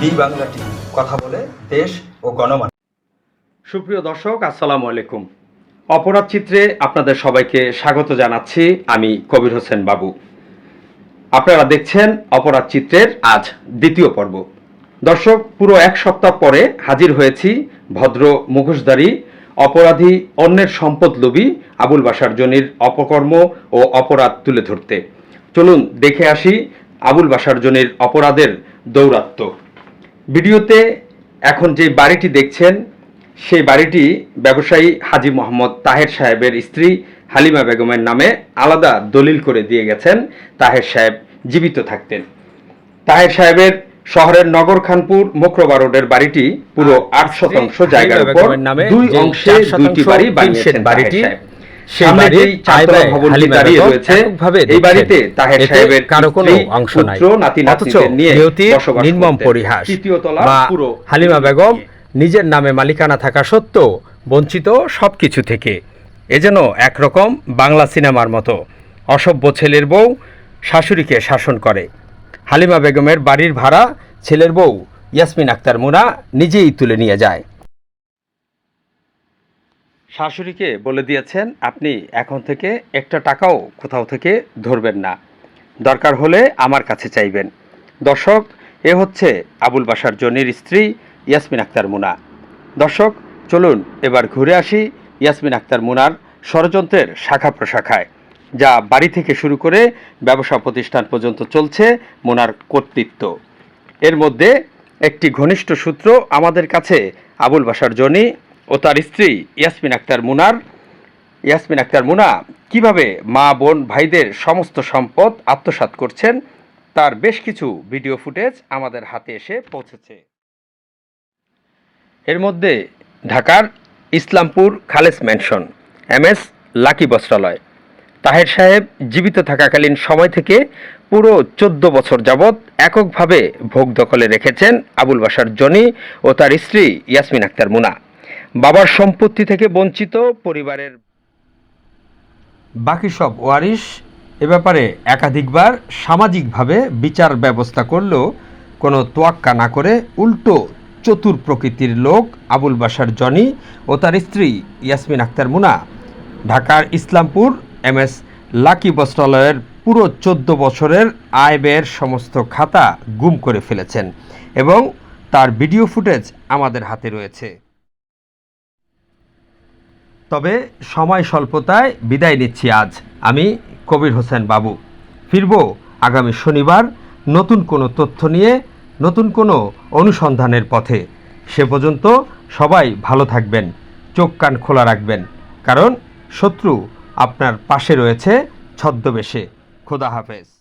B কথা বলে দেশ ও গণমান সুপ্রিয় দর্শক, আসসালামু আলাইকুম। অপরাধ চিত্রে আপনাদের সবাইকে স্বাগত জানাচ্ছি আমি কবির হোসেন বাবু। আপনারা দেখছেন অপরাধ চিত্রের আজ দ্বিতীয় পর্ব। দর্শক, পুরো এক সপ্তাহ পরে হাজির হয়েছি ভদ্র মুখোশধারী, অপরাধী, অন্যের সম্পদ লোভী আবুল বাসার জনির অপকর্ম ও অপরাধ তুলে ধরতে। চলুন দেখে আসি আবুল বাসার জনির অপরাধের দৌরাত্ম্য। ভিডিওতে এখন যে বাড়িটি দেখছেন সেই বাড়িটি ব্যবসায়ী হাজি মোহাম্মদ তাহের সাহেবের স্ত্রী হালিমা বেগমের নামে আলাদা দলিল করে দিয়ে গেছেন তাহের সাহেব জীবিত থাকতেন। তাহের সাহেবের শহরের নগর খানপুর মোকরবা রোডের বাড়িটি পুরো আট শতাংশ জায়গার উপর নামে দুই অংশে দুইটি বাড়ি বানিয়েছেন বাড়িটি, সেই বাড়ির ভবনটি হালিমা দাঁড়িয়ে বেগম রয়েছে এই বাড়িতে তাহের সাহেবের কারও কোনো অংশ নাই। নাতি অথচ নিয়ে নির্মম পরিহাস তৃতীয় তলা মা পুরো হালিমা বেগম নিজের নামে মালিকানা থাকা সত্ত্বেও বঞ্চিত সব কিছু থেকে। এ যেন একরকম বাংলা সিনেমার মতো। অসভ্য ছেলের বউ শাশুড়িকে শাসন করে। হালিমা বেগমের বাড়ির ভাড়া ছেলের বউ ইয়াসমিন আক্তার মুনা নিজেই তুলে নিয়ে যায়। শাশুড়িকে বলে দিয়েছেন, আপনি এখন থেকে একটা টাকাও কোথাও থেকে ধরবেন না। দরকার হলে আমার কাছে চাইবেন। দর্শক, এ হচ্ছে আবুল বাসার জনির স্ত্রী ইয়াসমিন আক্তার মুনা। দর্শক, চলুন এবার ঘুরে আসি ইয়াসমিন আক্তার মুনার ষড়যন্ত্রের শাখা প্রশাখায়, যা বাড়ি থেকে শুরু করে ব্যবসা প্রতিষ্ঠান পর্যন্ত চলছে মুনার কর্তৃত্ব। এর মধ্যে একটি ঘনিষ্ঠ সূত্র আমাদের কাছে, আবুল বাসার জনি ও তার স্ত্রী ইয়াসমিন আক্তার মুনার। ইয়াসমিন আক্তার মুনা, কীভাবে মা, বোন, ভাইদের সমস্ত সম্পদ আত্মসাৎ করছেন, তার বেশ কিছু ভিডিও ফুটেজ আমাদের হাতে এসে পৌঁছেছে। এর মধ্যে ঢাকার Islampur Khales mansion M S lucky বস্ত্রালয়। তাহের সাহেব জীবিত থাকাকালীন সময় থেকে পুরো চোদ্দ বছর যাবৎ এককভাবে ভোগ দখলে রেখেছেন আবুল বাসার জনি ও তার স্ত্রী ইয়াসমিন আক্তার মুনা। বাবার সম্পত্তি থেকে বঞ্চিত পরিবারের বাকি সব ওয়ারিশ এ ব্যাপারে একাধিকবার সামাজিকভাবে বিচার ব্যবস্থা করলেও কোনো তোয়াক্কা না করে উল্টো চতুর প্রকৃতির লোক আবুল বাসার জনি ও তার স্ত্রী ইয়াসমিন আক্তার মুনা। ঢাকার ইসলামপুর এম এস লাকি বস্ত্রালয়ের পুরো চোদ্দ বছরের আয় ব্যয়ের সমস্ত খাতা গুম করে ফেলেছেন এবং তার ভিডিও ফুটেজ আমাদের হাতে রয়েছে। তবে সময় স্বল্পতায় বিদায় নিচ্ছি আজ। আমি কবির হোসেন বাবু। ফিরব আগামী শনিবার নতুন কোনো তথ্য নিয়ে, নতুন কোনো অনুসন্ধানের পথে। সে পর্যন্ত সবাই ভালো থাকবেন, চোখ কান খোলা রাখবেন, কারণ শত্রু আপনার পাশে রয়েছে ছদ্মবেশে। খোদা হাফেজ।